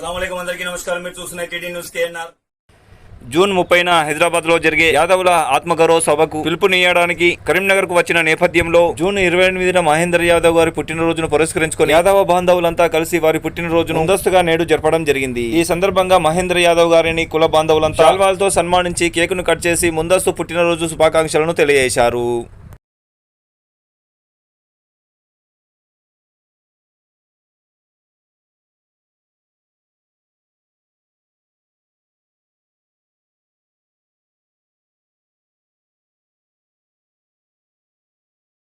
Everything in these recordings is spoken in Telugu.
నమస్కారం. మీరు చూస్తున్న టీడీ న్యూస్ కేఎన్ఆర్. జూన్ ముప్పైన హైదరాబాద్లో జరిగే యాదవుల ఆత్మగౌరవ సభకు పిలుపునియడానికి కరీంనగర్కు వచ్చిన నేపథ్యంలో జూన్ ఇరవై ఎనిమిదిన మహేందర్ యాదవ్ గారి పుట్టినరోజును పురస్కరించుకొని యాదవ బాంధవులంతా కలిసి వారి పుట్టినరోజును ముందస్తుగా నేడు జరపడం జరిగింది. ఈ సందర్భంగా మహేంద్ర యాదవ్ గారిని కుల బాంధవులంతా శాల్వాలతో సన్మానించి కేకును కట్ చేసి ముందస్తు పుట్టినరోజు శుభాకాంక్షలను తెలియజేశారు.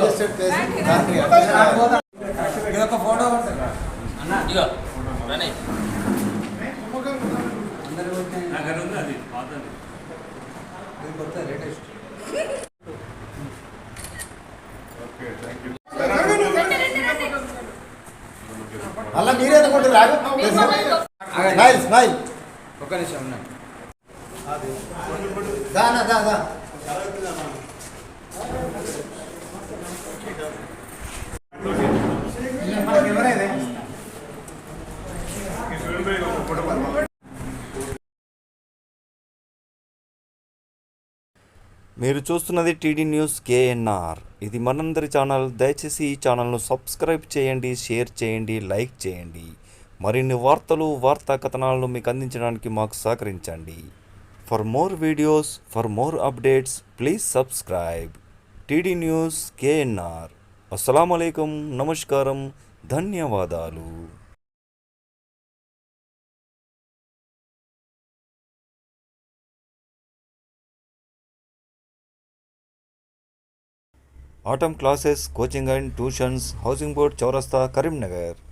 Place congested place. దానికి మళ్ళా మీరే అనుకుంటారు స్మైల్ స్మైల్ ఒక్క నిమిషం దానా దా దా మీరు చూస్తున్నది టీడీ న్యూస్ కేఎన్ఆర్. ఇది మనందరి ఛానల్. దయచేసి ఈ ఛానల్ను సబ్స్క్రైబ్ చేయండి షేర్ చేయండి లైక్ చేయండి. మరిన్ని వార్తలు వార్తా కథనాలను మీకు అందించడానికి మాకు సహకరించండి. For more videos for more updates please subscribe. TD news KNR. అస్సలం నమస్కారం ధన్యవాదాలు. Atom classes coaching and tuitions housing board చౌరస్తా కరీంనగర్.